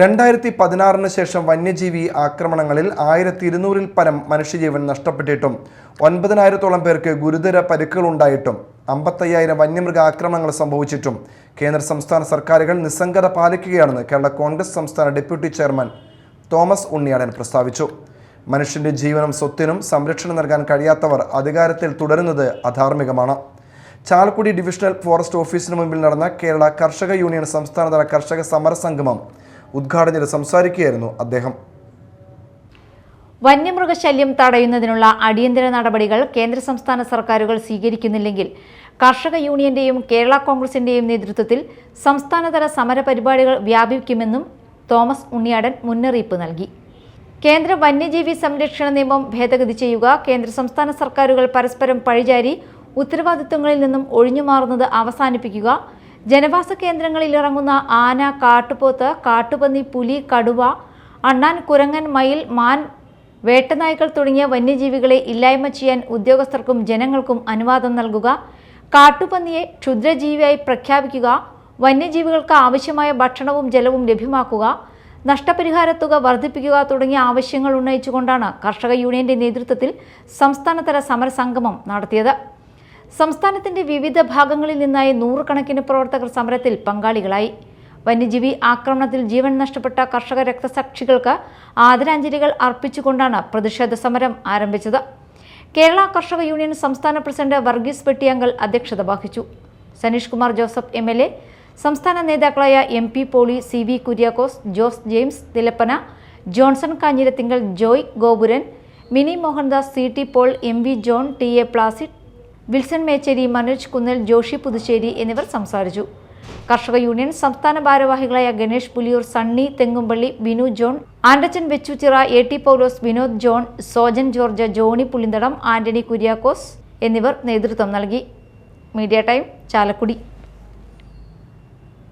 രണ്ടായിരത്തി പതിനാറിന് ശേഷം വന്യജീവി ആക്രമണങ്ങളിൽ ആയിരത്തി ഇരുന്നൂറിൽ പരം മനുഷ്യജീവൻ നഷ്ടപ്പെട്ടിട്ടും ഒൻപതിനായിരത്തോളം പേർക്ക് ഗുരുതര പരിക്കുകളുണ്ടായിട്ടും അമ്പത്തയ്യായിരം വന്യമൃഗ ആക്രമണങ്ങൾ സംഭവിച്ചിട്ടും കേന്ദ്ര സംസ്ഥാന സർക്കാരുകൾ നിസ്സംഗത പാലിക്കുകയാണെന്ന് കേരള കോൺഗ്രസ് സംസ്ഥാന ഡെപ്യൂട്ടി ചെയർമാൻ തോമസ് ഉണ്ണിയാടൻ പ്രസ്താവിച്ചു. മനുഷ്യന്റെ ജീവനും സ്വത്തിനും സംരക്ഷണം നൽകാൻ കഴിയാത്തവർ അധികാരത്തിൽ തുടരുന്നത് അധാർമികമാണ്. ചാലക്കുടി ഡിവിഷണൽ ഫോറസ്റ്റ് ഓഫീസിന് മുമ്പിൽ നടന്ന കേരള കർഷക യൂണിയൻ സംസ്ഥാനതല കർഷക സമരസംഗമം ഉദ്ഘാടനം ചെയ്ത് സംസാരിക്കുകയായിരുന്നു അദ്ദേഹം. വന്യമൃഗശല്യം തടയുന്നതിനുള്ള അടിയന്തര നടപടികൾ കേന്ദ്ര സംസ്ഥാന സർക്കാരുകൾ സ്വീകരിക്കുന്നില്ലെങ്കിൽ കർഷക യൂണിയന്റെയും കേരള കോൺഗ്രസിന്റെയും നേതൃത്വത്തിൽ സംസ്ഥാനതല സമര പരിപാടികൾ വ്യാപിക്കുമെന്നും തോമസ് ഉണ്ണിയാടൻ മുന്നറിയിപ്പ് നൽകി. കേന്ദ്ര വന്യജീവി സംരക്ഷണ നിയമം ഭേദഗതി ചെയ്യുക കേന്ദ്ര സംസ്ഥാന സർക്കാരുകൾ പരസ്പരം പഴിചാരി ഉത്തരവാദിത്വങ്ങളിൽ നിന്നും ഒഴിഞ്ഞുമാറുന്നത് അവസാനിപ്പിക്കുക ജനവാസ കേന്ദ്രങ്ങളിൽ ഇറങ്ങുന്ന ആന കാട്ടുപോത്ത് കാട്ടുപന്നി പുലി കടുവ അണ്ണാൻ കുരങ്ങൻ മയിൽ മാൻ വേട്ടനായ്ക്കൾ തുടങ്ങിയ വന്യജീവികളെ ഇല്ലായ്മ ചെയ്യാൻ ഉദ്യോഗസ്ഥർക്കും ജനങ്ങൾക്കും അനുവാദം നൽകുക കാട്ടുപന്നിയെ ക്ഷുദ്രജീവിയായി പ്രഖ്യാപിക്കുക വന്യജീവികൾക്ക് ആവശ്യമായ ഭക്ഷണവും ജലവും ലഭ്യമാക്കുക നഷ്ടപരിഹാര തുക വർദ്ധിപ്പിക്കുക തുടങ്ങിയ ആവശ്യങ്ങൾ ഉന്നയിച്ചുകൊണ്ടാണ് കർഷക യൂണിയന്റെ നേതൃത്വത്തിൽ സംസ്ഥാനതല സമരസംഗമം നടത്തിയത്. സംസ്ഥാനത്തിന്റെ വിവിധ ഭാഗങ്ങളിൽ നിന്നായി നൂറുകണക്കിന് പ്രവർത്തകർ സമരത്തിൽ പങ്കാളികളായി. വന്യജീവി ആക്രമണത്തിൽ ജീവൻ നഷ്ടപ്പെട്ട കർഷക രക്തസാക്ഷികൾക്ക് ആദരാഞ്ജലികൾ അർപ്പിച്ചുകൊണ്ടാണ് പ്രതിഷേധ സമരം ആരംഭിച്ചത്. കേരള കർഷക യൂണിയൻ സംസ്ഥാന പ്രസിഡന്റ് വർഗീസ് വെട്ടിയാങ്കൽ അധ്യക്ഷത വഹിച്ചു. Saneesh Kumar Joseph M L A സംസ്ഥാന നേതാക്കളായ M P Poly C V Kuriakose Jose James Thilappana Johnson Kanjirathinkal Joy Gopuran Mini Mohandas C T Paul M V John T A Placid Wilson Mecheri Manoj Kunnal Joshy Puthussery എന്നിവർ സംസാരിച്ചു. കർഷക union സംസ്ഥാന ഭാരവാഹികളായ Ganesh Puliyoor Sunny Thengumpally Binu John Andachan Vechoochira A T Paulose Vinod John Sojan George Johny Pulinthadam Antony Kuriakose എന്നിവർ നേതൃത്വം നൽകി. Media time Chalakudy.